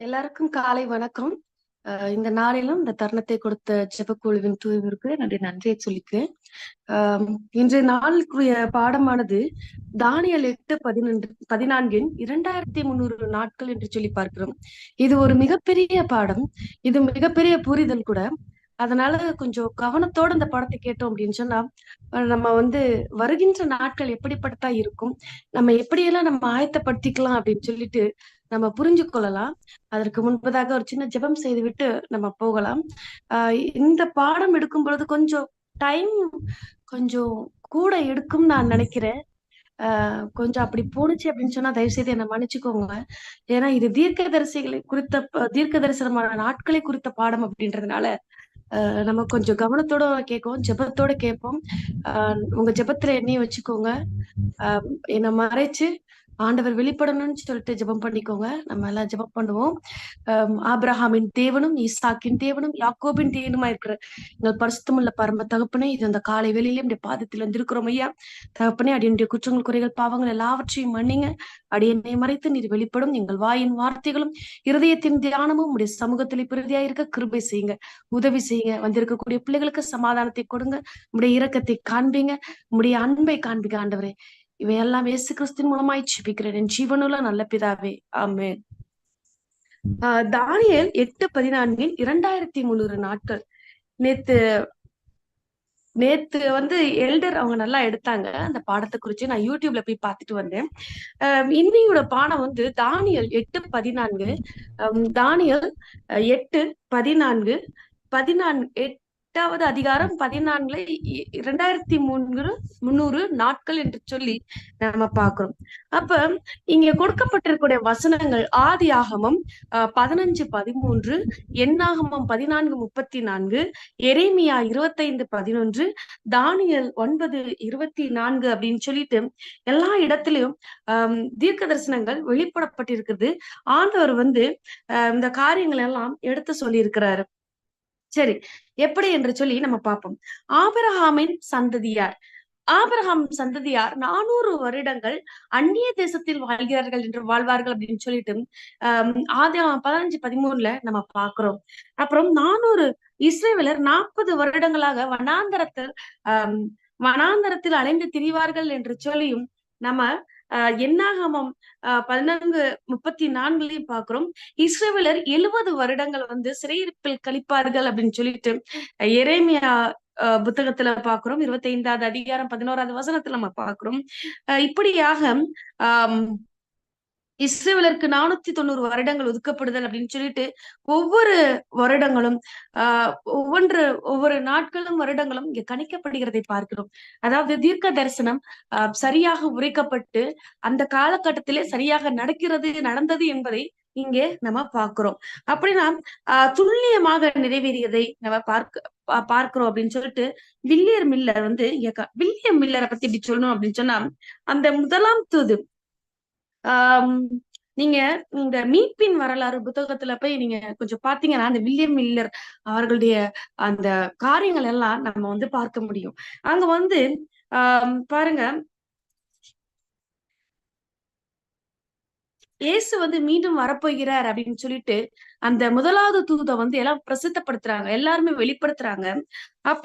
எல்லாருக்கும் காலை வணக்கம். இந்த நாளிலும் இந்த தருணத்தை கொடுத்த ஜெபக்குழுவின் தூய்விற்கு நன்றி நன்றியை சொல்லிக்கிறேன். ஆஹ் இன்றைய நாளுக்குரிய பாடமானது தானியல் எட்டு பதினொன்று பதினான்கின் இரண்டாயிரத்தி முன்னூறு நாட்கள் என்று சொல்லி பார்க்கிறோம். இது ஒரு மிகப்பெரிய பாடம். இது மிகப்பெரிய புரிதல் கூட. அதனால கொஞ்சம் கவனத்தோட இந்த படத்தை கேட்டோம் அப்படின்னு சொன்னா நம்ம வந்து வருகின்ற நாட்கள் எப்படிப்பட்டதா இருக்கும்? நம்ம எப்படியெல்லாம் நம்ம ஆயத்தப்படுத்திக்கலாம் அப்படின்னு சொல்லிட்டு நம்ம புரிஞ்சு கொள்ளலாம் அதற்கு முன்பதாக ஒரு சின்ன ஜெபம் செய்து விட்டு நம்ம போகலாம். ஆஹ் இந்த பாடம் எடுக்கும் பொழுது கொஞ்சம் டைம் கொஞ்சம் கூட எடுக்கும் நான் நினைக்கிறேன். ஆஹ் கொஞ்சம் அப்படி போணுச்சு அப்படின்னு சொன்னா தயவு செய்து என்னை மன்னிச்சுக்கோங்க. ஏன்னா இது தீர்க்க தரிசிகளை குறித்த தீர்க்க தரிசனமான நாட்களை குறித்த பாடம் அப்படின்றதுனால ஆஹ் நம்ம கொஞ்சம் கவனத்தோட கேட்போம் ஜெபத்தோட கேட்போம். ஆஹ் உங்க ஜெபத்துல என்னையும் வச்சுக்கோங்க. ஆஹ் என்னை மறைச்சு ஆண்டவர் வெளிப்படணும்னு சொல்லிட்டு ஜெபம் பண்ணிக்கோங்க. நம்ம எல்லாம் ஜெபம் பண்ணுவோம். ஆப்ரஹாமின் தேவனும் ஈசாக்கின் தேவனும் யாக்கோபின் தேவனுமா இருக்கிற எங்கள் பரிசுத்தமுள்ள பரம தகப்பனே இது அந்த காலை வெளியிலே இந்த பாதத்தில் வந்திருக்கிறோம் ஐயா. தகப்பனே அடியனுடைய குற்றங்கள் குறைகள் பாவங்கள் எல்லாவற்றையும் மன்னிங்க. அடியனை மறைத்து நீர் வெளிப்படும். எங்கள் வாயின் வார்த்தைகளும் இருதயத்தின் தியானமும் உடைய சமூகத்தில் பிரதியா இருக்க கிருபை செய்யுங்க. உதவி செய்யுங்க. வந்திருக்கக்கூடிய பிள்ளைகளுக்கு சமாதானத்தை கொடுங்க. உடைய இரக்கத்தை காண்பீங்க. உடைய அன்பை காண்பீங்க ஆண்டவரே. இவையெல்லாம் இயேசு கிறிஸ்தின் மூலமாய் ஜெபிக்கிறேன். என் ஜீவனுள்ள நல்ல பிதாவே ஆமே ஆஹ் எட்டு பதினான்கில் இரண்டாயிரத்தி முந்நூறு நாட்கள். நேத்து நேத்து வந்து எல்டர் அவங்க நல்லா எடுத்தாங்க. அந்த பாடத்தை குறிச்சு நான் யூடியூப்ல போய் பார்த்துட்டு வந்தேன். ஆஹ் இன்னையோட பாடம் வந்து தானியல் எட்டு பதினான்கு தானியல் எட்டு பதினான்கு பதினான்கு எட்டாவது அதிகாரம் பதினான்குல இரண்டாயிரத்தி மூன்று முன்னூறு நாட்கள் என்று சொல்லி நம்ம பாக்குறோம் அப்ப இங்க கொடுக்கப்பட்டிருக்கூடிய வசனங்கள் ஆதி ஆகமம் பதினஞ்சு பதிமூன்று எண்ணாகமம் பதினான்கு முப்பத்தி நான்கு எரேமியா இருபத்தைந்து பதினொன்று தானியல் ஒன்பது இருபத்தி நான்கு அப்படின்னு சொல்லிட்டு எல்லா இடத்திலையும் ஆஹ் தீர்க்க தரிசனங்கள் வெளிப்படப்பட்டிருக்குது. ஆண்டவர் வந்து ஆஹ் இந்த காரியங்கள் எல்லாம் எடுத்து சொல்லியிருக்கிறாரு. சரி எப்படி என்று சொல்லி நம்ம பார்ப்போம். ஆபரஹாமின் சந்ததியார். ஆபரஹாம் சந்ததியார் நானூறு வருடங்கள் அந்நிய தேசத்தில் வாழ்கிறார்கள் என்று வாழ்வார்கள் அப்படின்னு சொல்லிட்டு ஆஹ் ஆதி பதினஞ்சு பதிமூணுல நம்ம பார்க்கிறோம். அப்புறம் நானூறு இஸ்ரேலர் நாற்பது வருடங்களாக வனாந்தரத்தில் ஆஹ் வனாந்தரத்தில் அலைந்து திரிவார்கள் என்று சொல்லியும் நம்ம ஆஹ் எண்ணாகமம் பதினான்கு முப்பத்தி நான்குலயும் பாக்குறோம். இஸ்ரேலர் எழுபது வருடங்கள் வந்து சிறையிருப்பில் கழிப்பார்கள் அப்படின்னு சொல்லிட்டு எரேமியா ஆஹ் புத்தகத்துல பாக்குறோம். இருபத்தி ஐந்தாவது அதிகாரம் பதினோராவது வசனத்துல நம்ம பாக்குறோம். இப்படியாக ஆஹ் இஸ்ரேலருக்கு நானூத்தி தொண்ணூறு வருடங்கள் ஒதுக்கப்படுதல் அப்படின்னு சொல்லிட்டு ஒவ்வொரு வருடங்களும் ஆஹ் ஒவ்வொன்று ஒவ்வொரு நாட்களும் வருடங்களும் இங்க கணிக்கப்படுகிறதை பார்க்கிறோம். அதாவது தீர்க்க தரிசனம் சரியாக உரைக்கப்பட்டு அந்த காலகட்டத்திலே சரியாக நடக்கிறது நடந்தது என்பதை இங்கே நம்ம பார்க்கிறோம். அப்படின்னா ஆஹ் துல்லியமாக நிறைவேறியதை நம்ம பார்க்க பார்க்கிறோம் அப்படின்னு சொல்லிட்டு வில்லியர் மில்லர் வந்து வில்லியம் மில்லரை பத்தி இப்படி சொல்லணும் அப்படின்னு சொன்னா அந்த முதலாம் தூது ஆஹ் நீங்க இந்த மீட்பின் வரலாறு புத்தகத்துல போய் நீங்க கொஞ்சம் பாத்தீங்கன்னா அந்த வில்லியம் மில்லர் அவர்களுடைய அந்த காரியங்கள் எல்லாம் நம்ம வந்து பார்க்க முடியும். அங்க வந்து ஆஹ் பாருங்க. இயேசு வந்து மீண்டும் வரப்போகிறார் அப்படின்னு சொல்லிட்டு அந்த முதலாவது தூதை வந்து எல்லாம் பிரசித்தப்படுத்துறாங்க எல்லாருமே வெளிப்படுத்துறாங்க. அப்ப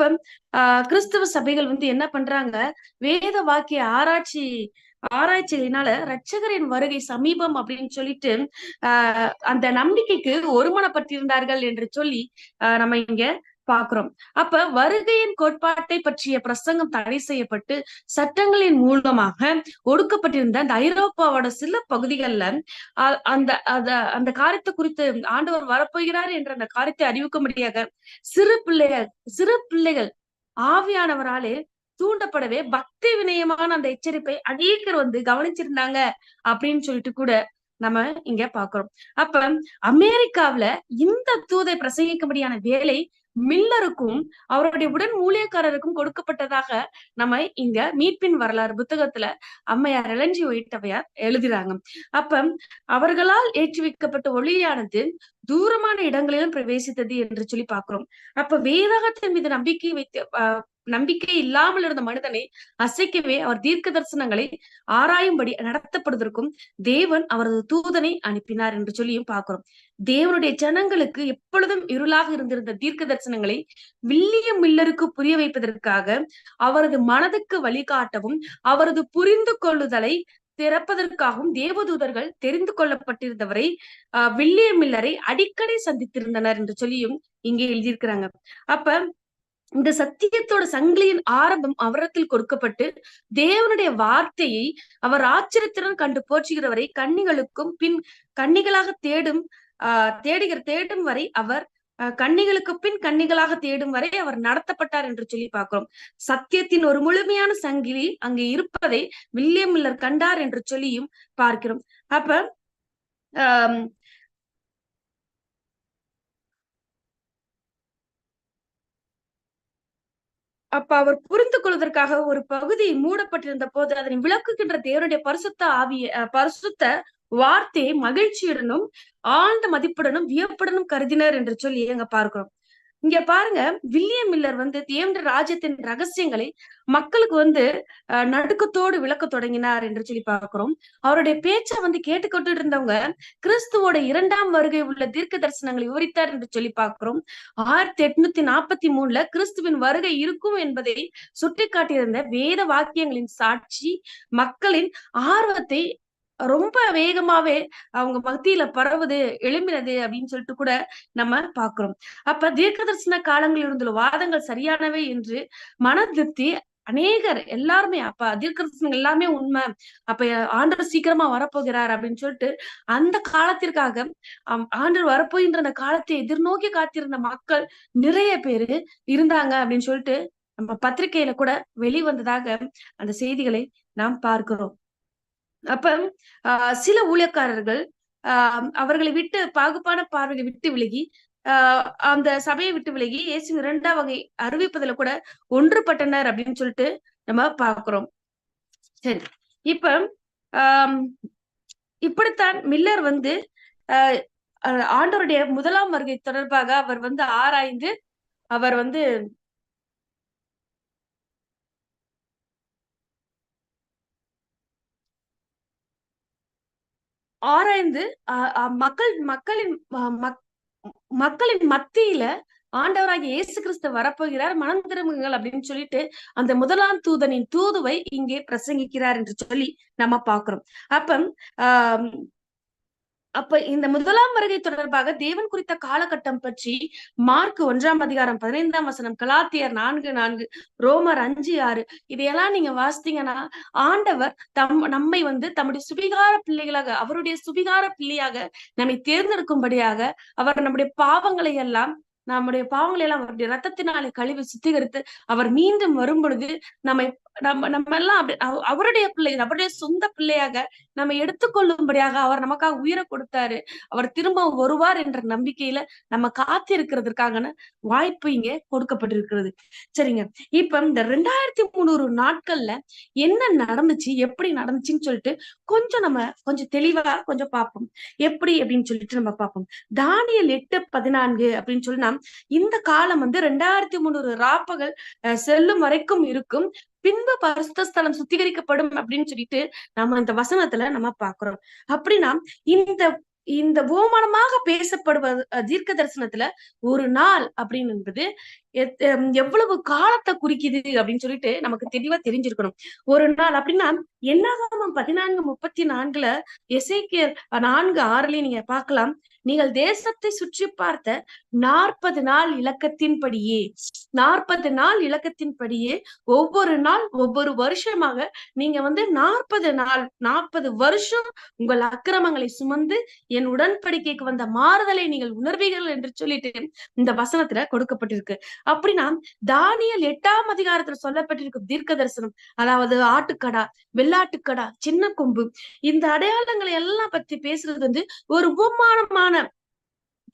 ஆஹ் கிறிஸ்தவ சபைகள் வந்து என்ன பண்றாங்க வேத வாக்கிய ஆராய்ச்சி ஆராய்ச்சியினால ரட்சகரின் வருகை சமீபம் அப்படின்னு சொல்லிட்டு ஆஹ் அந்த நம்பிக்கைக்கு ஒருமனப்பட்டிருந்தார்கள் என்று சொல்லி ஆஹ் நம்ம இங்க பாக்குறோம். அப்ப வருகையின் கோட்பாட்டை பற்றிய பிரசங்கம் தடை செய்யப்பட்டு சட்டங்களின் மூலமாக ஒடுக்கப்பட்டிருந்த அந்த ஐரோப்பாவோட சில பகுதிகள்ல அ- அந்த அத அந்த காரியத்தை குறித்து ஆண்டவர் வரப்போகிறார் என்ற அந்த காரியத்தை அறிவிக்கும்படியாக சிறு பிள்ளைகள் சிறு பிள்ளைகள் ஆவியானவராலே தூண்டப்படவே பக்தி வினயமான அந்த எச்சரிப்பை அநேகர் வந்து கவனிச்சிருந்தாங்க அப்படின்னு சொல்லிட்டு கூட நம்ம இங்க பாக்குறோம். அப்ப அமெரிக்காவுல இந்த தூதை பிரசங்கிக்கும்படியான வேலை மில்லருக்கும் அவருடைய உடன் ஊழியக்காரருக்கும் கொடுக்கப்பட்டதாக நம்ம இங்க மீட்பின் வரலாறு புத்தகத்துல அம்மையார் இளஞ்சி ஒயிட்டவையார் எழுதுறாங்க. அப்ப அவர்களால் ஏற்றுவிக்கப்பட்ட ஒளியானது தூரமான இடங்களிலும் பிரவேசித்தது என்று சொல்லி பாக்குறோம். அப்ப வேதாகத்தின் மீது நம்பிக்கை வைத்து நம்பிக்கை இல்லாமல் இருந்த மனிதனை அசைக்கவே அவர் தீர்க்க தரிசனங்களை ஆராயும்படி நடத்தப்படுவதற்கும் தேவன் அவரது தூதனை அனுப்பினார் என்று சொல்லியும் பார்க்கிறோம். தேவனுடைய ஜனங்களுக்கு எப்பொழுதும் இருளாக இருந்திருந்த தீர்க்க தரிசனங்களை வில்லியம் மில்லருக்கு புரிய வைப்பதற்காக அவரது மனதுக்கு வழிகாட்டவும் அவரது புரிந்து கொள்ளுதலை திறப்பதற்காகவும் தேவதூதர்கள் தெரிந்து கொள்ளப்பட்டிருந்தவரை ஆஹ் வில்லியம் மில்லரை அடிக்கடி சந்தித்திருந்தனர் என்று சொல்லியும் இங்கே எழுதியிருக்கிறாங்க. அப்ப இந்த சத்தியத்தோட சங்கிலியின் ஆரம்பம் அவரத்தில் கொடுக்கப்பட்டு தேவனுடைய வார்த்தையை அவர் ஆச்சரியத்துடன் கண்டு போற்றுகிறவரை கன்னிகளுக்கும் பின் கன்னிகளாக தேடும் ஆஹ் தேடுகிற தேடும் வரை அவர் கண்ணிகளுக்கு பின் கன்னிகளாக தேடும் வரை அவர் நடத்தப்பட்டார் என்று சொல்லி பார்க்கிறோம். சத்தியத்தின் ஒரு முழுமையான சங்கிலி அங்கு இருப்பதை வில்லியம் மில்லர் கண்டார் என்று சொல்லியும் பார்க்கிறோம். அப்ப அப்ப அவர் புரிந்து கொள்வதற்காக ஒரு பகுதி மூடப்பட்டிருந்த போது அதனை விளக்குகின்ற தேவனுடைய பரிசுத்த ஆவிய பரிசுத்த வார்த்தையை மகிழ்ச்சியுடனும் ஆழ்ந்த மதிப்புடனும் வியப்புடனும் கருதினர் என்று சொல்லி அங்க பார்க்கிறோம். இங்க பாருங்க வில்லியம் மில்லர் வந்து தேவன்ற ராஜ்யத்தின் ரகசியங்களை மக்களுக்கு வந்து நடுக்கத்தோடு விளக்க தொடங்கினார் என்று சொல்லி பார்க்கிறோம். அவருடைய பேச்சை வந்து கேட்டுக்கொண்டு இருந்தவங்க கிறிஸ்துவோட இரண்டாம் வருகை உள்ள தீர்க்க தரிசனங்களை விவரித்தார் என்று சொல்லி பார்க்கிறோம். ஆயிரத்தி எட்நூத்தி நாற்பத்தி மூணுல கிறிஸ்துவின் வருகை இருக்கும் என்பதை சுட்டிக்காட்டியிருந்த வேத வாக்கியங்களின் சாட்சி மக்களின் ஆர்வத்தை ரொம்ப வேகமாவே அவங்க மத்தியில பரவுது எழும்பினது அப்படின்னு சொல்லிட்டு கூட நம்ம பாக்குறோம். அப்ப தீர்க்க தரிசன காலங்களில் இருந்துள்ள வாதங்கள் சரியானவை என்று மன திருப்தி அநேகர் எல்லாருமே அப்ப தீர்க்கதரிசனங்கள் எல்லாமே உண்மை. அப்ப ஆண்டவர் சீக்கிரமா வரப்போகிறார் அப்படின்னு சொல்லிட்டு அந்த காலத்திற்காக ஆண்டவர் வரப்போகின்ற அந்த காலத்தை எதிர்நோக்கி காத்திருந்த மக்கள் நிறைய பேரு இருந்தாங்க அப்படின்னு சொல்லிட்டு நம்ம பத்திரிகையில கூட வெளிவந்ததாக அந்த செய்திகளை நாம் பார்க்கிறோம். அப்ப சில ஊழியக்காரர்கள் ஆஹ் அவர்களை விட்டு பாகுபான பார்வையை விட்டு விலகி ஆஹ் அந்த சபையை விட்டு விலகி இயேசு இரண்டாம் வகை அறிவிப்பதுல கூட ஒன்றுபட்டனர் அப்படின்னு சொல்லிட்டு நம்ம பாக்குறோம் சரி. இப்ப ஆஹ் இப்படித்தான் மில்லர் வந்து ஆஹ் ஆண்டவருடைய முதலாம் வருகை தொடர்பாக அவர் வந்து ஆராய்ந்து அவர் வந்து ஆராய்ந்து மக்கள் மக்களின் மக்களின் மத்தியில ஆண்டவராகிய இயேசு கிறிஸ்து வரப்போகிறார் மனம் திரும்புங்கள் அப்படின்னு சொல்லிட்டு அந்த முதலாம் தூதனின் தூதுவை இங்கே பிரசங்கிக்கிறார் என்று சொல்லி நம்ம பாக்குறோம் அப்ப ஆஹ் அப்ப இந்த முதலாம் வருகை தொடர்பாக தேவன் குறித்த காலகட்டம் பற்றி மார்க் ஒன்றாம் அதிகாரம் பதினைந்தாம் வசனம் கலாத்தியர் நான்கு நான்கு ரோமர் அஞ்சு ஆறு. இதையெல்லாம் நீங்க வாசித்தீங்கன்னா ஆண்டவர் தம் நம்மை வந்து தம்முடைய சுபிகார பிள்ளைகளாக அவருடைய சுபிகார பிள்ளையாக நம்மை தேர்ந்தெடுக்கும்படியாக அவர் நம்முடைய பாவங்களை எல்லாம் நம்முடைய பாவங்களை எல்லாம் அவருடைய ரத்தத்தினாலே கழிவு சுத்திகரித்து அவர் மீண்டும் வரும் பொழுது நம்மை நம்ம நம்ம எல்லாம் அப்படி அவருடைய பிள்ளை அவருடைய சொந்த பிள்ளையாக நம்ம எடுத்துக்கொள்ளும்படியாக அவர் நமக்காக உயிரை கொடுத்தாரு. அவர் திரும்ப வருவார் என்ற நம்பிக்கையில நம்ம காத்திருக்கிறதுக்கான வாய்ப்பு இங்க கொடுக்கப்பட்டிருக்கிறது. சரிங்க. இப்ப இந்த ரெண்டாயிரத்தி முந்நூறு நாட்கள்ல என்ன நடந்துச்சு எப்படி நடந்துச்சுன்னு சொல்லிட்டு கொஞ்சம் நம்ம கொஞ்சம் தெளிவா கொஞ்சம் பார்ப்போம். எப்படி அப்படின்னு சொல்லிட்டு நம்ம பார்ப்போம். தானியல் எட்டு பதினான்கு அப்படின்னு சொல்லி இந்த காலம் வந்து ரெண்டாயிரத்தி முந்நூறு ராப்பகள் செல்லும் வரைக்கும் இருக்கும். பின்பு பரிசுத்தலம் சுத்திகரிக்கப்படும் அப்படின்னு சொல்லிட்டு நம்ம இந்த வசனத்துல நம்ம பாக்குறோம் அப்படின்னா இந்த இந்த ஓமானமாக பேசப்படுவது தீர்க்க தரிசனத்துல ஒரு நாள் அப்படின்னு என்பது எவ்வளவு காலத்தை குறிக்குது அப்படின்னு சொல்லிட்டு நமக்கு தெளிவா தெரிஞ்சிருக்கணும். ஒரு நாள் அப்படின்னா என்னாகாமம் பதினான்கு முப்பத்தி நான்குல எசைக்கியர் நான்கு ஆறுலயும் நீங்க பார்க்கலாம். நீங்கள் தேசத்தை சுற்றி பார்த்த நாற்பது நாள் இலக்கத்தின்படியே நாற்பது நாள் இலக்கத்தின்படியே ஒவ்வொரு நாள் ஒவ்வொரு வருஷமாக நீங்க வந்து நாற்பது நாள் நாற்பது வருஷம் உங்கள் அக்கிரமங்களை சுமந்து என் உடன்படிக்கைக்கு வந்த மாறுதலை நீங்கள் உணர்வீர்கள் என்று சொல்லிட்டு இந்த வசனத்துல கொடுக்கப்பட்டிருக்கு. அப்படின்னா தானியல் எட்டாம் அதிகாரத்துல சொல்லப்பட்டிருக்கும் தீர்க்க தரிசனம் அதாவது ஆட்டுக்கடா வெள்ளாட்டுக்கடா சின்ன கொம்பு இந்த அடையாளங்களை எல்லாம் பத்தி பேசுறது வந்து ஒரு உபமானமான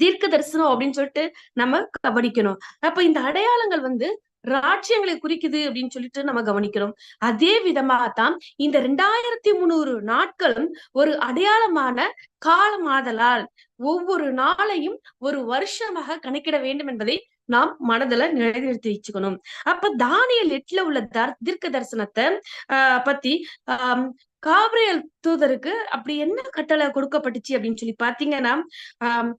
தீர்க்க தரிசனம் அப்படின்னு சொல்லிட்டு நம்ம கவனிக்கணும். அப்ப இந்த அடையாளங்கள் வந்து ராஜ்யங்களை குறிக்குது அப்படின்னு சொல்லிட்டு நம்ம கவனிக்கிறோம். அதே விதமாகத்தான் இந்த ரெண்டாயிரத்தி முந்நூறு நாட்களும் ஒரு அடையாளமான காலமாதலால் ஒவ்வொரு நாளையும் ஒரு வருஷமாக கணக்கிட வேண்டும் என்பதை நாம் மனதுல நிலைநிறுத்தி வச்சுக்கணும். அப்ப தானியல் எட்டுல உள்ள தர் தீர்க்க தரிசனத்தை ஆஹ் பத்தி ஆஹ் காவிரியல் தூதருக்கு அப்படி என்ன கட்டளை கொடுக்கப்பட்டுச்சு அப்படின்னு சொல்லி பாத்தீங்கன்னா ஆஹ்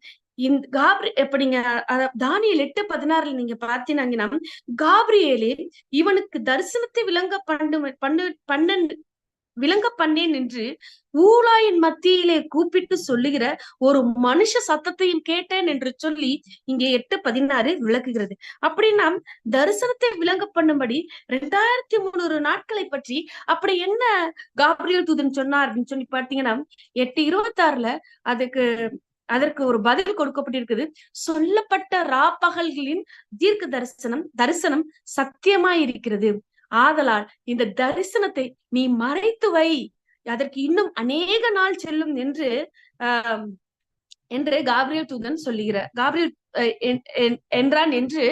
காப்ரி இப்ப நீங்க தானியல் எட்டு பதினாறுல நீங்க பாத்தீங்கன்னா காப்ரியேலே இவனுக்கு தரிசனத்தை விளங்க பண்ணு பண்ணு பண்ண விளங்க பண்ணேன் என்று ஊழாயின் மத்தியிலே கூப்பிட்டு சொல்லுகிற ஒரு மனுஷ சத்தத்தையும் கேட்டேன் என்று சொல்லி இங்கே எட்டு பதினாறு விளக்குகிறது. அப்படின்னா தரிசனத்தை விளங்க பண்ணும்படி ரெண்டாயிரத்தி முந்நூறு நாட்களை பற்றி அப்படி என்ன காப்ரியல் தூதன் சொன்னார் அப்படின்னு சொல்லி பாத்தீங்கன்னா எட்டு இருபத்தி ஆறுல அதுக்கு அதற்கு ஒரு பதில் கொடுக்கப்பட்டிருக்குது. சொல்லப்பட்ட ராப்பகல்களின் தீர்க்க தரிசனம் தரிசனம் சத்தியமாய் இருக்கிறது. ஆதலால் இந்த தரிசனத்தை நீ மறைத்து வை. அதற்கு இன்னும் அநேக நாள் செல்லும் என்று ஆஹ் என்று காப்ரியல் தூதன் சொல்லுகிறார். காப்ரியல் என்றான் என்று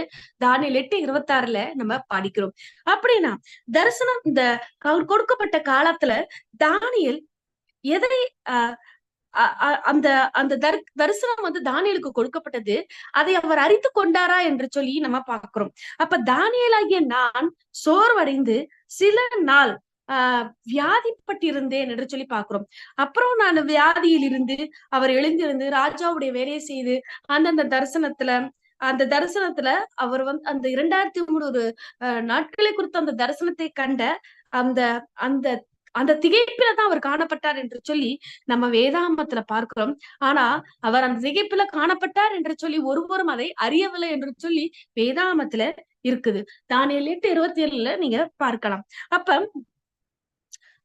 தானியல் எட்டு இருபத்தி ஆறுல நம்ம படிக்கிறோம். அப்படின்னா தரிசனம் இந்த கொடுக்கப்பட்ட காலத்துல தானியல் எதை ஆஹ் அந்த அந்த தர் தரிசனம் வந்து தானியலுக்கு கொடுக்கப்பட்டது. அதை அவர் அறிந்து கொண்டாரா என்று சொல்லி நம்ம பார்க்கிறோம். அப்ப தானியலாகிய நான் சோர்வடைந்து சில நாள் ஆஹ் வியாதிப்பட்டிருந்தேன் என்று சொல்லி பாக்குறோம் அப்புறம் நான் வியாதியில் இருந்து அவர் எழுந்திருந்து ராஜாவுடைய வேலையை செய்து அந்தந்த தரிசனத்துல அந்த தரிசனத்துல அவர் வந்து அந்த இரண்டாயிரத்தி மூணு நாட்களை குறித்த அந்த தரிசனத்தை கண்ட அந்த அந்த அந்த திகைப்பில தான் அவர் காணப்பட்டார் என்று சொல்லி நம்ம வேதாமத்துல பார்க்கிறோம். ஆனா அவர் அந்த திகைப்பில காணப்பட்டார் என்று சொல்லி ஒருவரும் அதை அறியவில்லை என்று சொல்லி வேதாமத்துல இருக்குது. தானியல் எட்டு இருபத்தி ஏழுல நீங்க பார்க்கலாம். அப்ப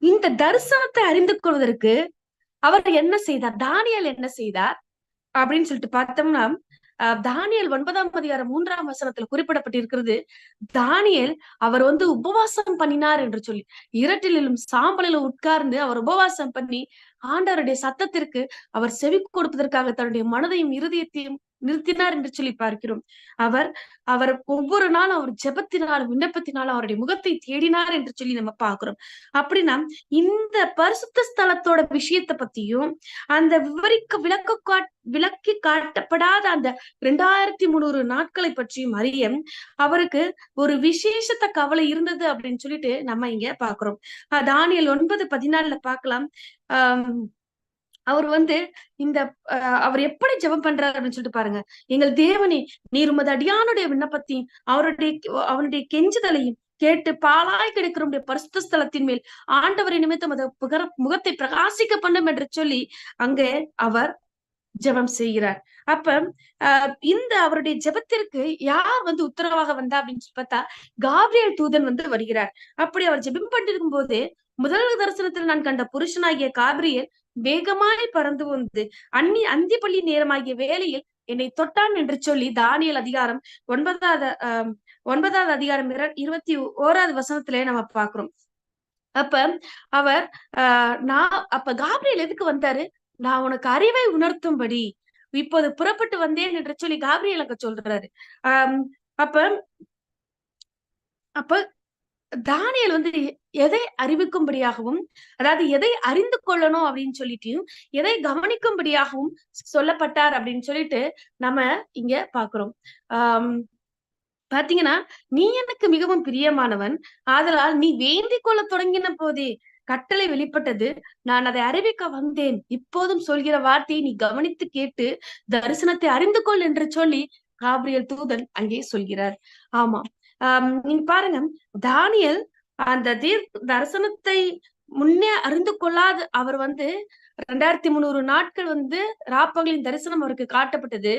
இந்த தரிசனத்தை அறிந்து கொள்வதற்கு அவர் என்ன செய்தார்? தானியல் என்ன செய்தார்? அப்படின்னு சொல்லிட்டு பார்த்தோம்னா தானியல் ஒன்பதாம் அதிகாரம் மூன்றாம் வசனத்துல குறிப்பிடப்பட்டிருக்கிறது தானியல் அவர் வந்து உபவாசம் பண்ணினார் என்று சொல்லி. இரட்டிலும் சாம்பலிலும் உட்கார்ந்து அவர் உபவாசம் பண்ணி ஆண்டவருடைய சத்தத்திற்கு அவர் செவி கொடுப்பதற்காக தன்னுடைய மனதையும் இருதயத்தையும் நிறுத்தினார் என்று சொல்லி பார்க்கிறோம். அவர் அவர் ஒவ்வொரு நாளும் அவர் ஜெபத்தினாலும் விண்ணப்பத்தினாலும் அவருடைய முகத்தை தேடினார் என்று சொல்லி நம்ம பாக்குறோம் அப்படின்னா இந்த பரிசுத்த ஸ்தலத்தோட விஷயத்தை பத்தியும் அந்த விவரிக்க விளக்க காட் விளக்கி காட்டப்படாத அந்த ரெண்டாயிரத்தி முந்நூறு நாட்களை பற்றியும் அறிய அவருக்கு ஒரு விசேஷத்த கவலை இருந்தது அப்படின்னு சொல்லிட்டு நம்ம இங்க பாக்குறோம் தானியல் ஒன்பது பதினாலுல பாக்கலாம் ஆஹ் அவர் வந்து இந்த அவர் எப்படி ஜெபம் பண்றாரு அப்படின்னு சொல்லிட்டு பாருங்க. எங்கள் தேவனே நீர் உமது அடியானுடைய விண்ணப்பத்தையும் அவருடைய அவனுடைய கெஞ்சுதலையும் கேட்டு பாலாய் கிடைக்கிற பரிசுத்த ஸ்தலத்தின் மேல் ஆண்டவரை நிமித்தம் அதை புகர முகத்தை பிரகாசிக்க பண்ணும் என்று சொல்லி அங்கே அவர் ஜெபம் செய்கிறார். அப்ப அஹ் இந்த அவருடைய ஜெபத்திற்கு யார் வந்து உத்தரவாக வந்தா அப்படின்னு சொல்லி பார்த்தா காப்ரியல் தூதன் வந்து வருகிறார். அப்படி அவர் ஜெபம் பண்ணிருக்கும் போது முதல் தரிசனத்தில் நான் கண்ட புருஷனாகிய காபிரியல் வேகமாய் பறந்து வந்து அன்னி அந்தி பள்ளி நேரமாகிய வேலையில் என்னை தொட்டான் என்று சொல்லி தானியல் அதிகாரம் ஒன்பதாவது அஹ் ஒன்பதாவது அதிகாரம் இருபத்தி ஓராவது வசனத்திலே நம்ம பாக்குறோம் அப்ப அவர் ஆஹ் நான் அப்ப காபிரியல் எதுக்கு வந்தாரு? நான் உனக்கு அறிவை உணர்த்தும்படி இப்போது புறப்பட்டு வந்தேன் என்று சொல்லி காபிரியல் அங்க சொல்றாரு. ஆஹ் அப்ப அப்ப தானியல் வந்து எதை அறிவிக்கும்படியாகவும் அதாவது எதை அறிந்து கொள்ளணும் அப்படின்னு சொல்லிட்டு எதை கவனிக்கும்படியாகவும் சொல்லப்பட்டார் அப்படின்னு சொல்லிட்டு நம்ம இங்க பாக்குறோம் ஆஹ் பாத்தீங்கன்னா நீ எனக்கு மிகவும் பிரியமானவன் ஆதலால் நீ வேண்டிக் கொள்ள தொடங்கின போதே கட்டளை வெளிப்பட்டது நான் அதை அறிவிக்க வந்தேன். இப்போதும் சொல்கிற வார்த்தையை நீ கவனித்து கேட்டு தரிசனத்தை அறிந்து கொள் என்று சொல்லி காபிரியல் தூதன் அங்கே சொல்கிறார். ஆமா ஆஹ் நீங்க பாருங்க. தானியல் அந்த தீர் தரிசனத்தை முன்னே அறிந்து கொள்ளாத அவர் வந்து ரெண்டாயிரத்தி முந்நூறு நாட்கள் வந்து ராப்பகலின் தரிசனம் அவருக்கு காட்டப்பட்டது.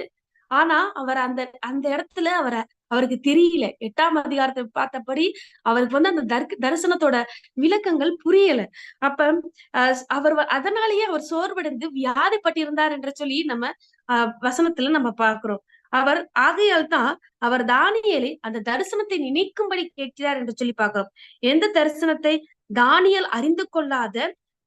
ஆனா அவர் அந்த அந்த இடத்துல அவரை அவருக்கு தெரியல. எட்டாம் அதிகாரத்தை பார்த்தபடி அவருக்கு வந்து அந்த தரிசனத்தோட விளக்கங்கள் புரியல. அப்ப அவர் அதனாலேயே அவர் சோர்வடைந்து வியாதிப்பட்டிருந்தார் என்று சொல்லி நம்ம அஹ் வசனத்துல நம்ம பாக்குறோம் அவர் ஆகையால் தான் அவர் தானியலை அந்த தரிசனத்தை நினைக்கும்படி கேட்கிறார் என்று சொல்லி பார்க்கிறோம். எந்த தரிசனத்தை தானியல் அறிந்து கொள்ளாத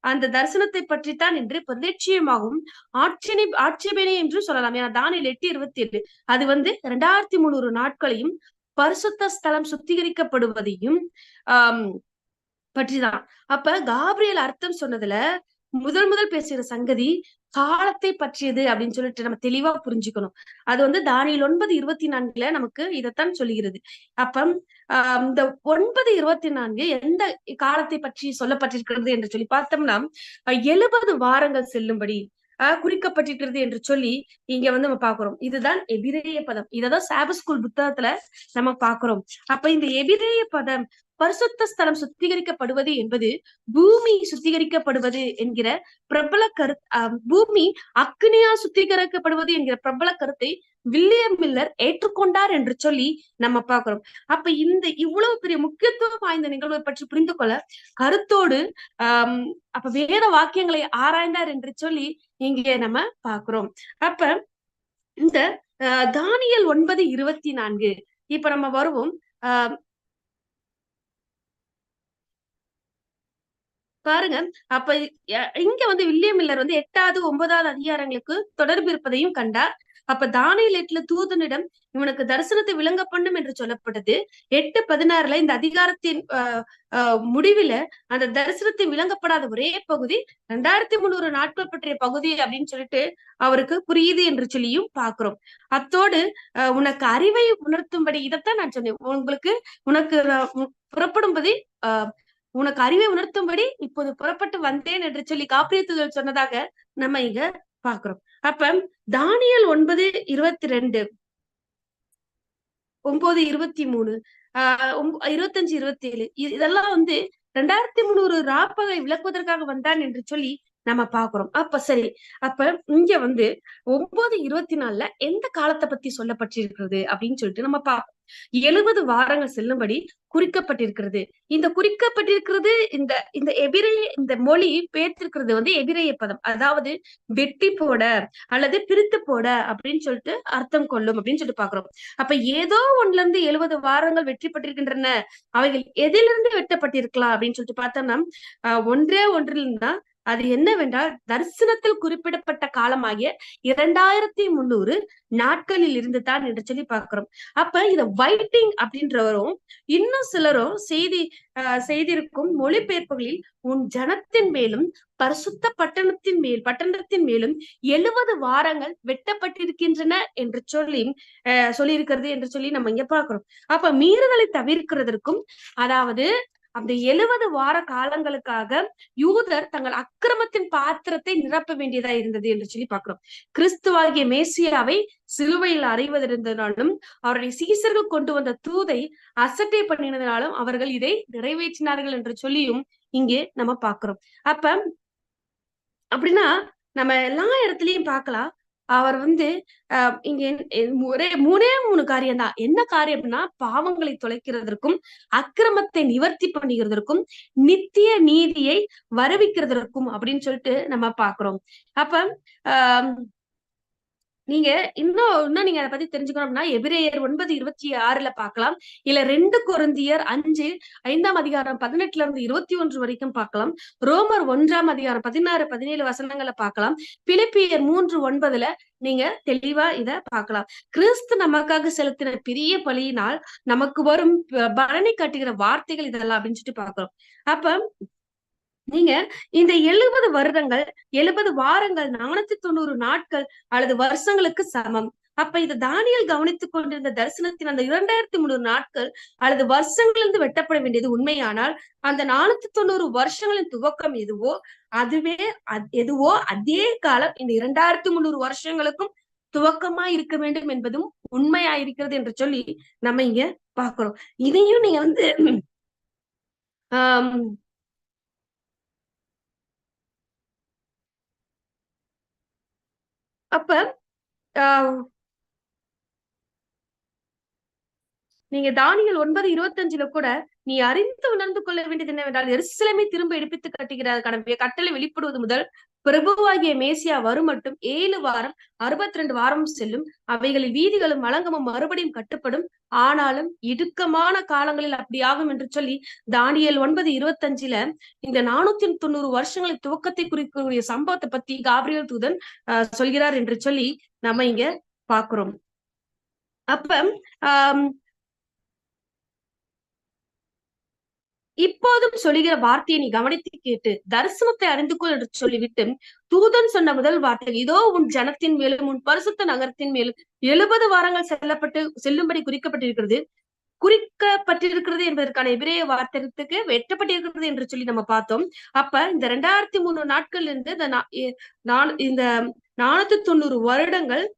அந்த தரிசனத்தை பற்றித்தான் என்று பிரதட்சியமாகவும் ஆட்சேபி ஆட்சேபனை என்று சொல்லலாம். ஏன்னா தானியல் எட்டு இருபத்தி எட்டு அது வந்து இரண்டாயிரத்தி முந்நூறு நாட்களையும் பரிசுத்த ஸ்தலம் சுத்திகரிக்கப்படுவதையும் ஆஹ் பற்றிதான். அப்ப காப்ரியல் அர்த்தம் சொன்னதுல முதல் முதல் பேசுகிற சங்கதி காலத்தை பற்றியது அப்படின்னு சொல்லிட்டு நம்ம தெளிவா புரிஞ்சுக்கணும். அது வந்து தானியல் ஒன்பது இருபத்தி நான்குல நமக்கு இதைத்தான் சொல்லுகிறது. அப்ப ஆஹ் இந்த ஒன்பது இருபத்தி நான்கு எந்த காலத்தை பற்றி சொல்லப்பட்டிருக்கிறது என்று சொல்லி பார்த்தோம்னா எழுபது வாரங்கள் செல்லும்படி ஆஹ் குறிக்கப்பட்டிருக்கிறது என்று சொல்லி இங்க வந்து நம்ம பாக்குறோம் இதுதான் எபிரேய பதம். இததான் சாப ஸ்கூல் புத்தகத்துல நம்ம பாக்குறோம் அப்ப இந்த எபிரேய பதம் பரிசுத்த ஸ்தலம் சுத்திகரிக்கப்படுவது என்பது பூமி சுத்திகரிக்கப்படுவது என்கிற பிரபல கரு பூமி அக்னியால் சுத்திகரிக்கப்படுவது என்கிற பிரபல கருத்தை வில்லியம் மில்லர் ஏற்றுக்கொண்டார் என்று சொல்லி நம்ம பாக்குறோம் அப்ப இந்த இவ்வளவு பெரிய முக்கியத்துவம் வாய்ந்த நிகழ்வை பற்றி புரிந்து கொள்ள கருத்தோடு ஆஹ் அப்ப வேத வாக்கியங்களை ஆராய்ந்தார் என்று சொல்லி இங்கே நம்ம பாக்குறோம் அப்ப இந்த தானியல் ஒன்பது இருபத்தி நான்கு. இப்ப நம்ம வருவோம். ஆஹ் பாருங்க. அப்ப இங்க வந்து வில்லியம் மில்லர் வந்து எட்டாவது ஒன்பதாவது அதிகாரங்களுக்கு தொடர்பு இருப்பதையும் கண்டார். அப்ப தானியல் எட்டுல தூதனிடம் இவனுக்கு தரிசனத்தை விளங்க பண்ணும் என்று சொல்லப்பட்டது. எட்டு பதினாறுல இந்த அதிகாரத்தின் முடிவுல அந்த தரிசனத்தை விளங்கப்படாத ஒரே பகுதி ரெண்டாயிரத்தி முந்நூறு நாட்கள் பற்றிய பகுதி அப்படின்னு சொல்லிட்டு அவருக்கு புரியுது என்று சொல்லியும் பாக்குறோம். அத்தோடு உனக்கு அறிவை உணர்த்தும்படி இதைத்தான் நான் சொன்னேன். உங்களுக்கு உனக்கு புறப்படும்படி ஆஹ் உனக்கு அறிவை உணர்த்தும்படி இப்போது புறப்பட்டு வந்தேன் என்று சொல்லி காப்பியத்துதல் சொன்னதாக நம்ம இங்க பாக்குறோம் அப்ப தானியல் ஒன்பது இருபத்தி ரெண்டு ஒன்பது இருபத்தி மூணு ஆஹ் இருபத்தஞ்சு இருபத்தி ஏழு இதெல்லாம் வந்து ரெண்டாயிரத்தி முந்நூறு ராப்பகை விளக்குவதற்காக வந்தான் என்று சொல்லி நம்ம பாக்குறோம் அப்ப சரி அப்ப இங்க வந்து ஒன்பது இருபத்தி நாலுல எந்த காலத்தை பத்தி சொல்லப்பட்டிருக்கிறது அப்படின்னு சொல்லிட்டு நம்ம பார்ப்போம். எழுபது வாரங்கள் செல்லும்படி குறிக்கப்பட்டிருக்கிறது. இந்த குறிக்கப்பட்டிருக்கிறது இந்த இந்த எபிரே இந்த மொழி பேர்த்திருக்கிறது வந்து எபிரேய பதம். அதாவது வெட்டி போட அல்லது பிரித்து போட அப்படின்னு சொல்லிட்டு அர்த்தம் கொள்ளும் அப்படின்னு சொல்லிட்டு பாக்குறோம் அப்ப ஏதோ ஒண்ணுல இருந்து எழுபது வாரங்கள் வெற்றி பட்டிருக்கின்றன அவைகள் எதிலிருந்து வெட்டப்பட்டிருக்கலாம் அப்படின்னு சொல்லிட்டு பார்த்தோம்னா ஒன்றே ஒன்றில் தான் அது என்னவென்றால் தரிசனத்தில் குறிப்பிடப்பட்ட காலமாகிய இரண்டாயிரத்தி முன்னூறு நாட்களில் இருந்து தான் என்று சொல்லி பார்க்கிறோம். அப்ப இத வைட்டிங் அப்படின்றவரும் இன்னும் சிலரும் செய்தி செய்திருக்கும் மொழிபெயர்ப்புகளில் உன் ஜனத்தின் மேலும் பரிசுத்த பட்டணத்தின் மேல் பட்டணத்தின் மேலும் எழுபது வாரங்கள் வெட்டப்பட்டிருக்கின்றன என்று சொல்லி அஹ் சொல்லியிருக்கிறது என்று சொல்லி நம்ம இங்க பாக்குறோம் அப்ப மீறுதலை தவிர்க்கிறதற்கும் அதாவது அந்த எழுபது வார காலங்களுக்காக யூதர் தங்கள் அக்கிரமத்தின் பாத்திரத்தை நிரப்ப வேண்டியதா இருந்தது என்று சொல்லி பாக்குறோம் கிறிஸ்துவாகிய மேசியாவை சிலுவையில் அறிவதிருந்தனாலும் அவருடைய சீசர்கள் கொண்டு வந்த தூதை அசட்டை பண்ணினதுனாலும் அவர்கள் இதை நிறைவேற்றினார்கள் என்று சொல்லியும் இங்கே நம்ம பாக்குறோம் அப்ப அப்படின்னா நம்ம எல்லா இடத்துலயும் பார்க்கலாம். அவர் வந்து இங்க ஒரே மூணே மூணு காரியம் தான். என்ன காரியம்னா பாவங்களை தொலைக்கிறதற்கும் அக்கிரமத்தை நிவர்த்தி பண்ணுகிறதற்கும் நித்திய நீதியை வருவிக்கிறதற்கும் அப்படின்னு சொல்லிட்டு நம்ம பாக்குறோம் அப்ப ஆஹ் நீங்க இன்னும் இன்னும் நீங்க அதை பத்தி தெரிஞ்சுக்கணும் அப்படின்னா எபிரேயர் ஒன்பது இருபத்தி ஆறுல பாக்கலாம் இல்ல ரெண்டு குருந்தியர் அஞ்சு ஐந்தாம் அதிகாரம் பதினெட்டுல இருந்து இருபத்தி ஒன்று வரைக்கும் பார்க்கலாம். ரோமர் ஒன்றாம் அதிகாரம் பதினாறு பதினேழு வசனங்களை பார்க்கலாம். பிலிப்பியர் மூன்று ஒன்பதுல நீங்க தெளிவா இத பார்க்கலாம். கிறிஸ்து நமக்காக செலுத்தின பெரிய பலியினால் நமக்கு வரும் பலனை காட்டுகிற வார்த்தைகள் இதெல்லாம் அப்படின்னு சொல்லிட்டு பாக்குறோம் அப்ப நீங்க இந்த எழுபது வருடங்கள் எழுபது வாரங்கள் நானூத்தி தொண்ணூறு நாட்கள் அல்லது வருஷங்களுக்கு சமம். அப்ப இது தானியல் கவனித்துக் கொண்டிருந்த தரிசனத்தின் அந்த இரண்டாயிரத்தி முந்நூறு நாட்கள் அல்லது வருஷங்களிலிருந்து வெட்டப்பட வேண்டியது உண்மையானால் அந்த நானூத்தி தொண்ணூறு வருஷங்களின் துவக்கம் எதுவோ அதுவே எதுவோ அதே காலம் இந்த இரண்டாயிரத்தி முந்நூறு வருஷங்களுக்கும் துவக்கமா இருக்க வேண்டும் என்பதும் உண்மையா இருக்கிறது என்று சொல்லி நம்ம இங்க பாக்குறோம் இதையும் நீங்க வந்து ஆஹ் அப்ப நீங்க தானியல் ஒன்பது இருபத்தஞ்சுல கூட நீ அறிந்து உணர்ந்து கொள்ள வேண்டியது என்னவென்றால் எருசலமை திரும்ப எடுப்பித்து கட்டுகிறார் கட்டளை வெளிப்படுவது முதல் பிரபுவாகிய மேசியா வரும் மட்டும் ஏழு வாரம் அறுபத்தி ரெண்டு வாரம் செல்லும். அவைகளில் வீதிகளும் வழங்கமும் மறுபடியும் கட்டுப்படும். ஆனாலும் இடுக்கமான காலங்களில் அப்படி ஆகும் என்று சொல்லி தானியல் ஒன்பது இருபத்தஞ்சுல இந்த நானூத்தி தொண்ணூறு வருஷங்களின் துவக்கத்தை குறிக்கக்கூடிய சம்பவத்தை பத்தி காபிரியல் தூதன் அஹ் சொல்கிறார் என்று சொல்லி நம்ம இங்க பாக்குறோம் அப்ப ஆஹ் இப்போதும் சொல்லுகிற வார்த்தையை நீ கவனித்து கேட்டு தரிசனத்தை அறிந்து கொள் என்று சொல்லிவிட்டு தூதன் சொன்ன முதல் வார்த்தை இதோ உன் ஜனத்தின் மேலும் உன் பரிசுத்த நகரத்தின் மேலும் எழுபது வாரங்கள் செல்லப்பட்டு செல்லும்படி குறிக்கப்பட்டிருக்கிறது. குறிக்கப்பட்டிருக்கிறது என்பதற்கான எபிரேய வார்த்தைக்கு வெட்டப்பட்டிருக்கிறது என்று சொல்லி நம்ம பார்த்தோம். அப்ப இந்த ரெண்டாயிரத்தி மூணு நாட்கள் இருந்து இந்த நா- இந்த நானூத்தி தொண்ணூறு வருடங்கள்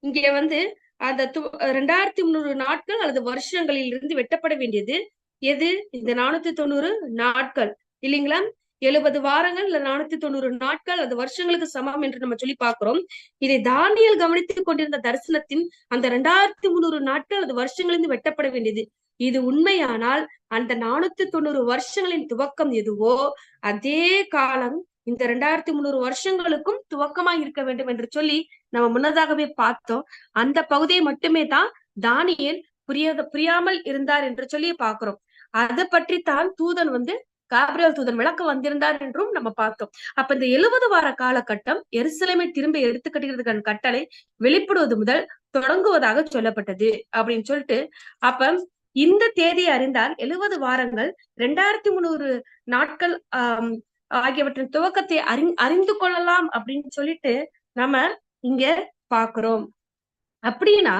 இங்கே வந்து அந்த து- ரெண்டாயிரத்தி முந்நூறு நாட்கள் அல்லது வருஷங்களில் இருந்து வெட்டப்பட வேண்டியது. எது? இந்த நானூத்தி தொண்ணூறு நாட்கள். இல்லைங்களா? எழுபது வாரங்கள் இல்ல நானூத்தி தொண்ணூறு நாட்கள் அது வருஷங்களுக்கு சமம் என்று நம்ம சொல்லி பார்க்கிறோம். இதை தானியல் கவனித்துக் கொண்டிருந்த தரிசனத்தின் அந்த ரெண்டாயிரத்தி முந்நூறு நாட்கள் அது வருஷங்களிலிருந்து வெட்டப்பட வேண்டியது. இது உண்மையானால் அந்த நானூத்தி தொண்ணூறு வருஷங்களின் துவக்கம் எதுவோ அதே காலம் இந்த ரெண்டாயிரத்தி முந்நூறு வருஷங்களுக்கும் துவக்கமா இருக்க வேண்டும் என்று சொல்லி நம்ம முன்னதாகவே பார்த்தோம். அந்த பகுதியை மட்டுமே தான் தானியல் புரியாத புரியாமல் இருந்தார் என்று சொல்லி பார்க்கிறோம். அதை பற்றி தான் தூதன் வந்து காபிரியல் தூதன் விளக்க வந்திருந்தார் என்றும் நம்ம பார்த்தோம். அப்ப இந்த எழுபது வார காலகட்டம் எருசலேமை திரும்ப எடுத்து கட்டுகிறதுக்கான கட்டளை வெளிப்படுவது முதல் தொடங்குவதாக சொல்லப்பட்டது அப்படின்னு சொல்லிட்டு அப்ப இந்த தேதியை அறிந்தால் எழுபது வாரங்கள் ரெண்டாயிரத்தி முந்நூறு நாட்கள் ஆஹ் ஆகியவற்றின் துவக்கத்தை அறி அறிந்து கொள்ளலாம் அப்படின்னு சொல்லிட்டு நம்ம இங்க பாக்குறோம் அப்படின்னா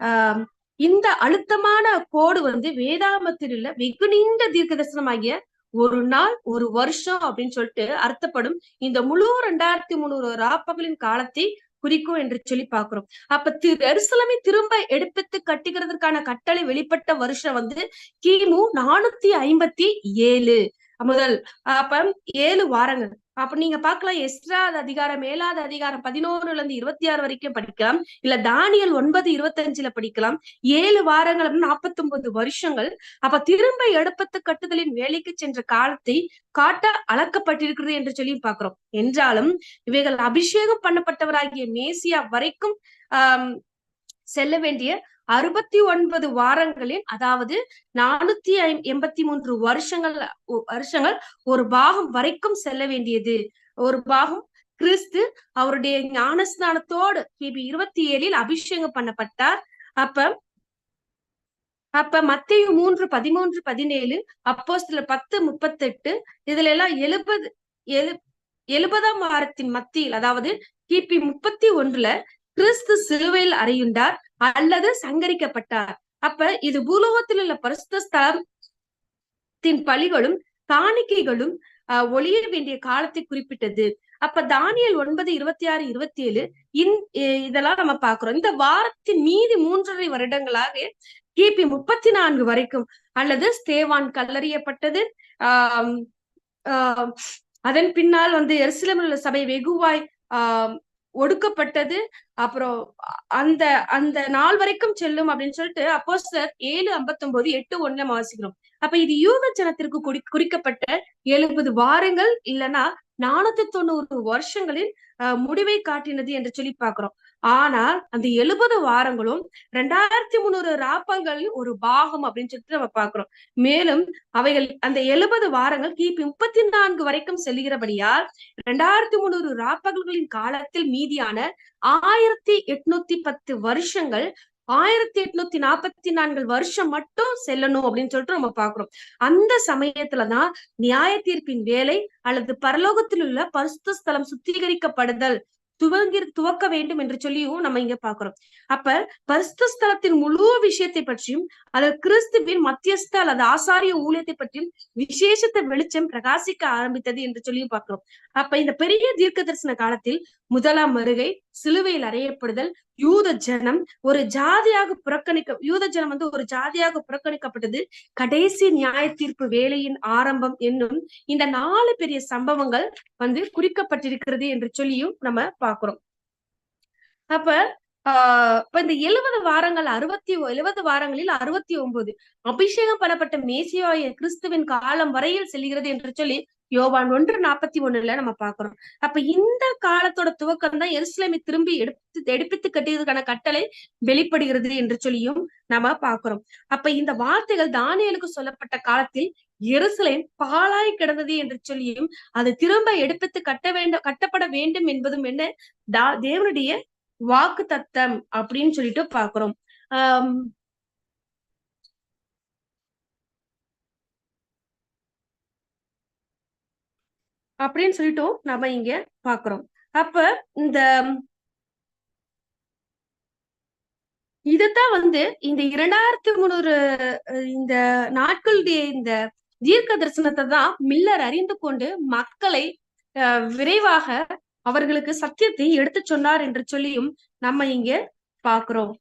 ஆஹ் இந்த அழுத்தமான கோடு வந்து வேதாமத்தில் உள்ள வெகு நீண்ட தீர்க்க தரிசனமாகிய ஒரு நாள் ஒரு வருஷம் அப்படின்னு சொல்லிட்டு அர்த்தப்படும் இந்த முழு ரெண்டாயிரத்தி முந்நூறு ராப்பகலின் காலத்தை குறிக்கும் என்று சொல்லி பாக்குறோம் அப்ப திரு எருசலமை திரும்ப எடுப்பித்து கட்டுகிறதுக்கான கட்டளை வெளிப்பட்ட வருஷம் வந்து கிமு நானூத்தி ஐம்பத்தி ஏழு. முதல். அப்ப ஏழு வாரங்கள். அப்ப நீங்க பாக்கலாம் எஸ்ரா அதிகாரம் ஏழாவது அதிகாரம் பதினோருல இருந்து இருபத்தி ஆறு வரைக்கும் படிக்கலாம். இல்ல தானியல் ஒன்பது இருபத்தஞ்சுல படிக்கலாம். ஏழு வாரங்கள் நாற்பத்தி ஒன்பது வருஷங்கள். அப்ப திரும்ப எடுப்பத்து கட்டுதலின் வேலைக்கு சென்ற காலத்தை காட்ட அளக்கப்பட்டிருக்கிறது என்று சொல்லி பார்க்கிறோம். என்றாலும் இவைகள் அபிஷேகம் பண்ணப்பட்டவராகிய மேசியா வரைக்கும் ஆஹ் செல்ல வேண்டிய அறுபத்தி ஒன்பது வாரங்களில் அதாவது நானூத்தி ஐ எண்பத்தி மூன்று வருஷங்கள் வருஷங்கள் ஒரு பாகம் வரைக்கும் செல்ல வேண்டியது. ஒரு பாகம் கிறிஸ்து அவருடைய ஞானஸ்தானத்தோடு கிபி இருபத்தி ஏழில் அபிஷேகம் பண்ணப்பட்டார். அப்ப அப்ப மத்திய மூன்று பதிமூன்று பதினேழு அப்போ சில பத்து முப்பத்தெட்டு இதுல எல்லாம் எழுபது எழு எழுபதாம் வாரத்தின் மத்தியில் அதாவது கிபி முப்பத்தி ஒன்றுல கிறிஸ்து சிலுவையில் அறையுண்டார் அல்லது சங்கரிக்கப்பட்டார். அப்ப இது பூலோகத்தில் உள்ள பரிசுத்த ஸ்தலத்தின் பலிகளும் காணிக்கைகளும் அஹ் ஒளிய வேண்டிய காலத்தை குறிப்பிட்டது. அப்ப தானியல் ஒன்பது இருபத்தி ஆறு இருபத்தி ஏழு இந் இதெல்லாம் நம்ம பாக்குறோம் இந்த வாரத்தின் மீதி மூன்றரை வருடங்களாக கிபி முப்பத்தி நான்கு வரைக்கும் அல்லது ஸ்தேவான் கல்லறியப்பட்டது. ஆஹ் ஆஹ் அதன் பின்னால் வந்து எருசலேமில் உள்ள சபை வெகுவாய் ஆஹ் ஒடுக்கப்பட்டது. அப்புறம் அந்த அந்த நாள் வரைக்கும் செல்லும் அப்படின்னு சொல்லிட்டு அப்போ சார் ஏழு ஐம்பத்தி ஒன்பது எட்டு ஒண்ணுல வாசிக்கிறோம் அப்ப இது யூத ஜனத்திற்கு குறி குறிக்கப்பட்ட எழுபது வாரங்கள் இல்லைன்னா நானூத்தி தொண்ணூறு வருஷங்களில் முடிவை காட்டினது என்று சொல்லி பாக்குறோம் ஆனால் அந்த எழுபது வாரங்களும் ரெண்டாயிரத்தி முந்நூறு ராப்பங்களில் ஒரு பாகம் அப்படின்னு சொல்லிட்டு நம்ம பாக்குறோம் மேலும் அவைகள் அந்த எழுபது வாரங்கள் கிபி முப்பத்தி நான்கு வரைக்கும் செல்கிறபடியால் ரெண்டாயிரத்தி முந்நூறு ராப்பகல்களின் காலத்தில் மீதியான ஆயிரத்தி எட்நூத்தி பத்து வருஷங்கள் ஆயிரத்தி எட்நூத்தி நாற்பத்தி நான்கு வருஷம் மட்டும் செல்லணும் அப்படின்னு சொல்லிட்டு நம்ம பாக்குறோம் அந்த சமயத்துலதான் நியாய தீர்ப்பின் வேலை அல்லது பரலோகத்தில் உள்ள பரிசுத்த ஸ்தலம் சுத்திகரிக்கப்படுதல் துவங்கி துவக்க வேண்டும் என்று சொல்லியும் நம்ம இங்க பாக்குறோம் அப்ப பரிசுத்த ஸ்தலத்தின் முழு விஷயத்தை பற்றியும் அதில் கிறிஸ்துவின் மத்தியஸ்த அல்லது ஆசாரிய ஊழியத்தை பற்றியும் விசேஷத்த வெளிச்சம் பிரகாசிக்க ஆரம்பித்தது என்று சொல்லியும் பாக்குறோம் அப்ப இந்த பெரிய தீர்க்க தரிசன காலத்தில் முதலாம் வருகை சிலுவையில் அறையப்படுதல் யூத ஜனம் ஒரு ஜாதியாக புறக்கணிக்க யூத ஜனம் வந்து ஒரு ஜாதியாக புறக்கணிக்கப்பட்டது கடைசி நியாய தீர்ப்பு வேலையின் ஆரம்பம் என்னும் இந்த நாலு பெரிய சம்பவங்கள் வந்து குறிக்கப்பட்டிருக்கிறது என்று சொல்லியும் நம்ம பாக்குறோம் அப்ப இப்ப இந்த எழுபது வாரங்கள் அறுபத்தி எழுபது வாரங்களில் அறுபத்தி ஒன்பது அபிஷேகம் பண்ணப்பட்ட மேசியாய கிறிஸ்துவின் காலம் வரையில் செல்கிறது என்று சொல்லி யோவான் ஒன்று நாற்பத்தி ஒண்ணுல நம்ம பாக்குறோம் அப்ப இந்த காலத்தோட துவக்கம் தான் எருசலேமை திரும்பி எடுத்து எடுப்பித்து கட்டியதுக்கான கட்டளை வெளிப்படுகிறது என்று சொல்லியும் நம்ம பாக்குறோம் அப்ப இந்த வார்த்தைகள் தானியலுக்கு சொல்லப்பட்ட காலத்தில் எருசலேம் பாலாய் கிடந்தது என்று சொல்லியும் அது திரும்ப எடுப்பித்து கட்ட வேண்டும் கட்டப்பட வேண்டும் என்பதும் என்ன? தா தேவனுடைய வாக்கு தத்தம் அப்படின்னு சொல்லிட்டு பாக்குறோம் ஆஹ் அப்படின்னு சொல்லிட்டும் நம்ம இங்க பாக்குறோம். அப்ப இந்த இதத்தான் வந்து இந்த இரண்டாயிரத்தி முந்நூறு இந்த நாட்களுடைய இந்த தீர்க்க தரிசனத்தை தான் மில்லர் அறிந்து கொண்டு மக்களை அஹ், விரைவாக அவர்களுக்கு சத்தியத்தை எடுத்து சொன்னார் என்று சொல்லியும் நம்ம இங்க பாக்குறோம்.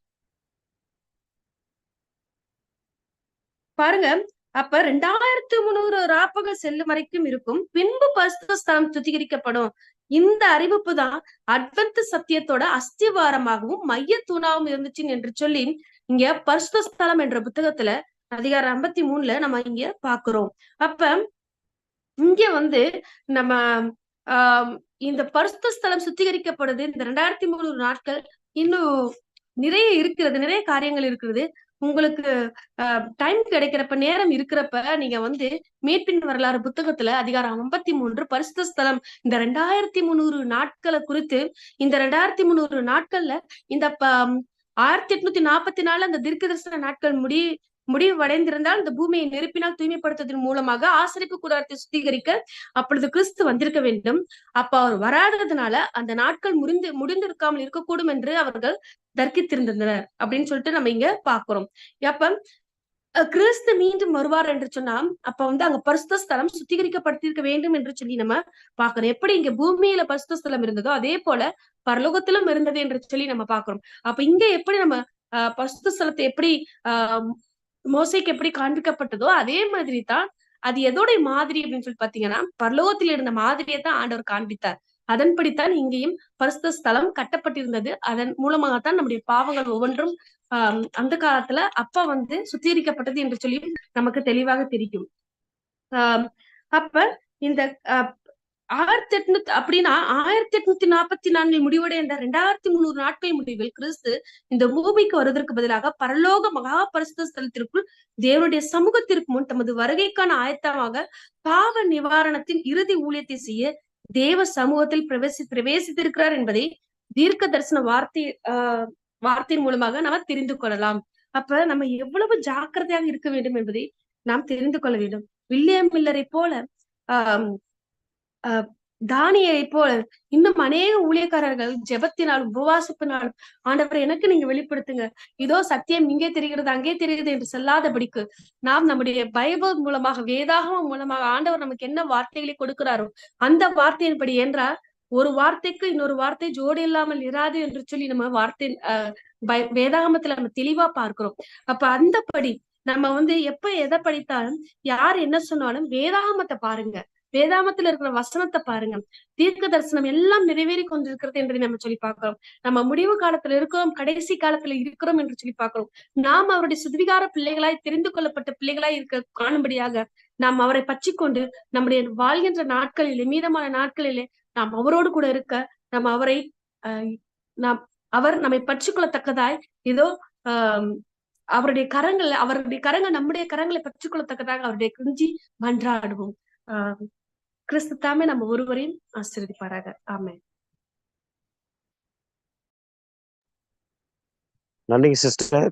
பாருங்க அப்ப ரெண்டாயிரத்து முந்நூறு ராப்பகல் செல்லும் வரைக்கும் இருக்கும். பின்பு பரிசுத்த சுத்திகரிக்கப்படும். இந்த அறிவிப்பு தான் அட்வென்த் சத்தியத்தோட அஸ்திவாரமாகவும் மைய தூணாகவும் இருந்துச்சு என்று சொல்லி இங்க பரிசுத்த ஸ்தலம் என்ற புத்தகத்துல அதிகாரம் ஐம்பத்தி மூணுல நம்ம இங்க பாக்குறோம். அப்ப இங்க வந்து நம்ம ஆஹ் இந்த பரிசுத்த ஸ்தலம் சுத்திகரிக்கப்படுது. இந்த ரெண்டாயிரத்தி முந்நூறு நாட்கள் இன்னும் நிறைய இருக்கிறது நிறைய காரியங்கள் இருக்கிறது. உங்களுக்கு டைம் கிடைக்கிறப்ப நேரம் இருக்கிறப்ப நீங்க வந்து மேற்பின் வரலாறு புத்தகத்துல அதிகாரம் ஐம்பத்தி மூன்று பரிசுத்த ஸ்தலம் இந்த ரெண்டாயிரத்தி முந்நூறு நாட்களை குறித்து இந்த ரெண்டாயிரத்தி முந்நூறு நாட்கள்ல இந்த ப- ஆயிரத்தி எட்நூத்தி நாற்பத்தி நாலு அந்த தீர்க்க தரிசன நாட்கள் முடி முடிவடைந்திருந்தால் இந்த பூமியை நெருப்பினால் தூய்மைப்படுத்துவதன் மூலமாக ஆசரிப்பு கூடாரத்தை சுத்திகரிக்க அப்பொழுது கிறிஸ்து வந்திருக்க வேண்டும். அப்ப அவர் வராததுனால அந்த நாட்கள் முடிந்து முடிந்திருக்காமல் இருக்கக்கூடும் என்று அவர்கள் தர்க்கித்திருந்தனர் அப்படின்னு சொல்லிட்டு நம்ம இங்க பாக்குறோம் அப்ப கிறிஸ்து மீண்டும் வருவார் என்று சொன்னா அப்ப வந்து அங்க பரிசுத்த ஸ்தலம் சுத்திகரிக்கப்பட்டிருக்க வேண்டும் என்று சொல்லி நம்ம பாக்குறோம் எப்படி இங்க பூமியில பரிசுத்த ஸ்தலம் இருந்ததோ அதே போல பரலோகத்திலும் இருந்தது என்று சொல்லி நம்ம பாக்குறோம் அப்ப இங்க எப்படி நம்ம அஹ் பரிசுத்த ஸ்தலத்தை எப்படி ஆஹ் மோசைக்கு எப்படி காண்பிக்கப்பட்டதோ அதே மாதிரி தான் அது எதோடைய மாதிரி அப்படின்னு சொல்லி பாத்தீங்கன்னா பரலோகத்தில் இருந்த மாதிரியை தான் ஆண்டவர் காண்பித்தார். அதன்படித்தான் இங்கேயும் பரிசுத்த ஸ்தலம் கட்டப்பட்டிருந்தது. அதன் மூலமாகத்தான் நம்முடைய பாவங்கள் ஒவ்வொன்றும் ஆஹ் அந்த காலத்துல அப்ப வந்து சுத்திகரிக்கப்பட்டது என்று சொல்லி நமக்கு தெளிவாக தெரியும். ஆஹ் அப்ப இந்த ஆயிரத்தி எட்நூத்தி அப்படின்னா ஆயிரத்தி எட்நூத்தி நாற்பத்தி நான்கில் முடிவடைய இந்த ரெண்டாயிரத்தி முந்நூறு நாட்கள் முடிவில் கிறிஸ்து இந்த பூமிக்கு வருவதற்கு பதிலாக பரலோக மகா பரிசுத்த ஸ்தலத்திற்குள் தேவனுடைய சமூகத்திற்கு முன் தமது வருகைக்கான ஆயத்தமாக பாவ நிவாரணத்தின் இறுதி ஊழியத்தை செய்ய தேவ சமூகத்தில் பிரவேசி பிரவேசித்திருக்கிறார் என்பதை தீர்க்க தரிசன வார்த்தை ஆஹ் வார்த்தையின் மூலமாக நாம் தெரிந்து கொள்ளலாம். அப்ப நம்ம எவ்வளவு ஜாக்கிரதையாக இருக்க வேண்டும் என்பதை நாம் தெரிந்து கொள்ள வேண்டும். வில்லியம் மில்லரை போல ஆஹ் ஆஹ் தானியை போல இன்னும் அநேக ஊழியக்காரர்கள் ஜெபத்தினாலும் உபவாசிப்பினாலும் ஆண்டவரை எனக்கு நீங்க வெளிப்படுத்துங்க. இதோ சத்தியம் இங்கே தெரிகிறது அங்கே தெரிகிறது என்று செல்லாதபடிக்கு நாம் நம்முடைய பைபிள் மூலமாக வேதாகமம் மூலமாக ஆண்டவர் நமக்கு என்ன வார்த்தைகளை கொடுக்கிறாரோ அந்த வார்த்தையின்படி என்றால் ஒரு வார்த்தைக்கு இன்னொரு வார்த்தை ஜோடி இல்லாமல் இராது என்று சொல்லி நம்ம வார்த்தை ஆஹ் வேதாகமத்துல நம்ம தெளிவா பார்க்கிறோம். அப்ப அந்தபடி நம்ம வந்து எப்ப எதை படித்தாலும் யார் என்ன சொன்னாலும் வேதாகமத்தை பாருங்க. வேதாமத்துல இருக்கிற வசனத்தை பாருங்க. தீர்க்க தரிசனம் எல்லாம் நிறைவேறி கொண்டிருக்கிறது என்று நம்ம சொல்லி பார்க்கிறோம். நம்ம முடிவு காலத்துல இருக்கிறோம் கடைசி காலத்துல இருக்கிறோம் என்று சொல்லி பார்க்கிறோம். நாம் அவருடைய சுதிகார பிள்ளைகளாய் தெரிந்து கொள்ளப்பட்ட பிள்ளைகளாய் இருக்க காணும்படியாக நாம் அவரை பற்றிக்கொண்டு நம்முடைய வாழ்கின்ற நாட்களிலே மீதமான நாட்களிலே நாம் அவரோடு கூட இருக்க நாம் அவரை நாம் அவர் நம்மை பற்றி கொள்ளத்தக்கதாய் ஏதோ அவருடைய கரங்கள் அவருடைய கரங்கள் நம்முடைய கரங்களை பற்றிக்கொள்ளத்தக்கதாக அவருடைய குஞ்சி மன்றாடுவோம். ஆஹ் கிறிஸ்து தாமே நம்ம ஒருவரையும் ஆசீர்வதிப்பாராக. ஆமே நன்றிங்க சிஸ்டர்.